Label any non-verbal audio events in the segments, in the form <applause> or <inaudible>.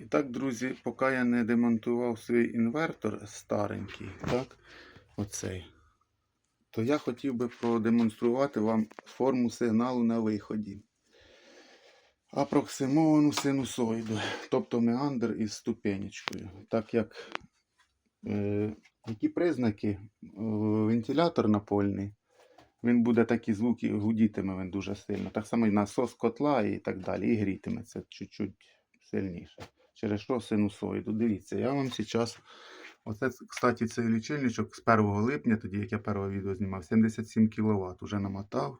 І так, друзі, поки я не демонтував свій інвертор старенький, так, оцей, то я хотів би продемонструвати вам форму сигналу на виході. Апроксимовану синусоїду, тобто меандр із ступенечкою. Так як е, які признаки Е, вентилятор напольний, він буде такі звуки, гудітиме він дуже сильно. Так само і насос котла і так далі. І грітиметься чуть-чуть сильніше. Через що синусоїду. Дивіться, я вам зараз. Оце, кстати, цей лічильничок з 1 липня, тоді як я перше відео знімав, 77 кВт уже намотав.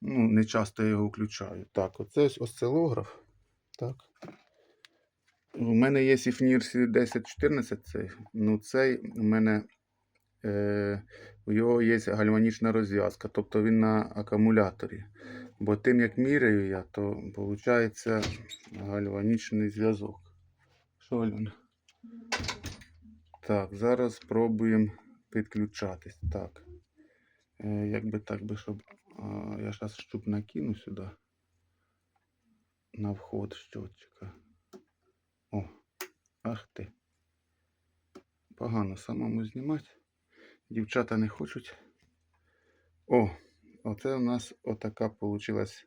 Ну, не часто я його включаю. Так, оце ось осцилограф. Так. У мене є Сіфнір 1014 цей. Ну, цей у мене е, у його є гальванічна розв'язка, тобто він на акумуляторі. Бо тим, як міряю я, то виходить гальванічний зв'язок. Що, Альона? Так, зараз спробуємо підключатись. Так. Е, як би так би, щоб. А, я зараз щуп накину сюди. На вход щотчика. О, ах ти. Погано самому знімати. Дівчата не хочуть. О, оце у нас отака получилась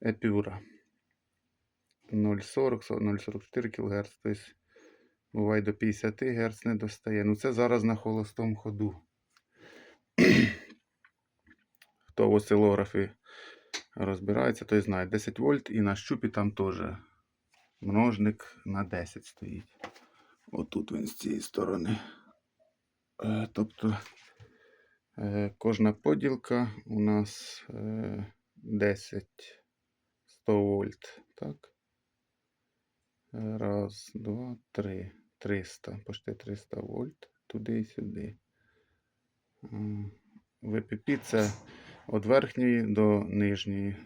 епюра. 0,40, 0,44 кГц. Тобто буває до 50 Гц не достає. Ну це зараз на холостому ходу. <clears throat> Хто в осцилографі розбирається, той знає 10 вольт і на щупі там теж множник на 10 стоїть. Отут він з цієї сторони. Е, тобто кожна поділка у нас е, 10 100 вольт. Так. Е, Раз, два, три. 300, почти 300 вольт туди і сюди. ВПП це від верхньої до нижньої,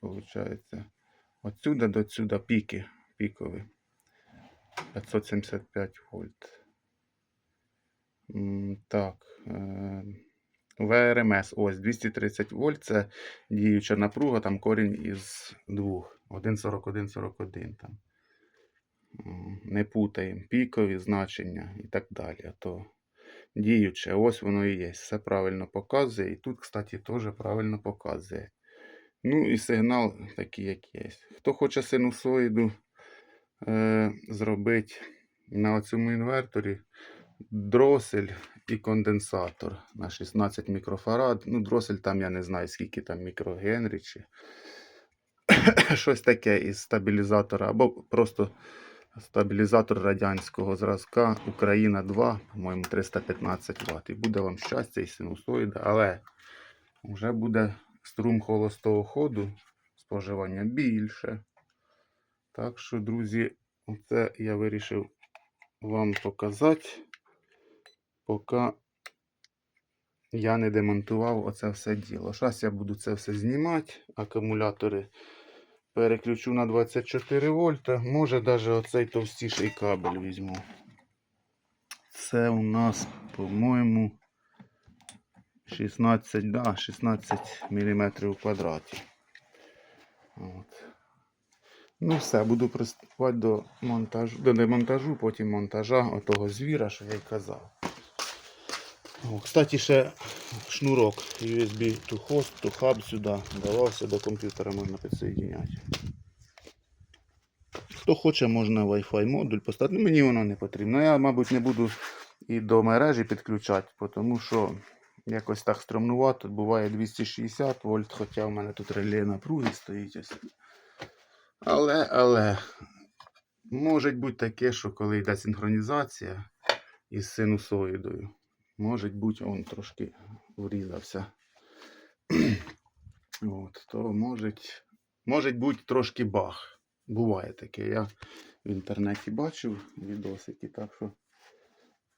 виходить. Отсюда до сюди піки, пікові. 575 вольт. Так. ВРМС, ось 230 вольт, це діюча напруга, там корінь із двох. 1,4141 там. Не путаємо пікові значення і так далі. То діюче, ось воно і є. Все правильно показує. І тут, кстати, теж правильно показує. Ну і сигнал такий, як є. Хто хоче синусоїду е, зробити на цьому інверторі, дросель і конденсатор на 16 мікрофарад. Ну, дросель там я не знаю, скільки там мікрогенрі чи <coughs> щось таке із стабілізатора, або просто стабілізатор радянського зразка Україна 2, по-моєму, 315 Вт. І буде вам щастя і синусоїда, але вже буде струм холостого ходу споживання більше. Так що, друзі, це я вирішив вам показати, поки я не демонтував оце все діло. Зараз я буду це все знімати. Акумулятори переключу на 24 вольта. Може навіть оцей товстіший кабель візьму. Це у нас, по-моєму, 16, да, 16 мм в квадраті. От. Ну все, буду приступати до монтажу, до демонтажу, потім монтажа отого звіра, що я й казав. О, кстати, ще шнурок USB to host, to hub сюди давався до комп'ютера, можна підсоєдняти. Хто хоче, можна Wi-Fi модуль поставити. Ну, мені воно не потрібно. Я, мабуть, не буду і до мережі підключати, тому що якось так струмнувато. Буває 260 вольт, хоча в мене тут реле напруги стоїть. Але, але, може бути таке, що коли йде синхронізація із синусоїдою, може бути, он трошки врізався. <clears throat> От, то може, може бути трошки баг. Буває таке. Я в інтернеті бачив відосики, так що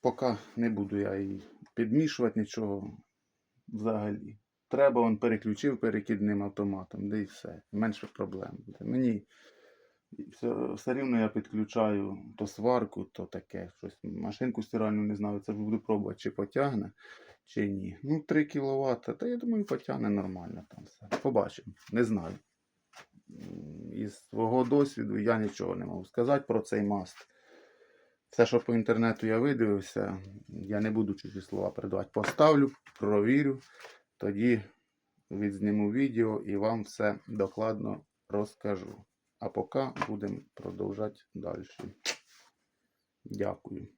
поки не буду я і підмішувати нічого взагалі. Треба, он переключив перекидним автоматом, де і все. Менше проблем буде. Мені все, все рівно я підключаю то сварку, то таке щось. Машинку стиральну не знаю, це буду пробувати, чи потягне, чи ні. Ну, 3 кВт, та я думаю, потягне нормально там все. Побачимо. Не знаю. із свого досвіду я нічого не можу сказати про цей маст. Все, що по інтернету я видивився, я не буду чужі слова передавати. Поставлю, провірю, тоді відзніму відео і вам все докладно розкажу. А поки будемо продовжати далі. Дякую.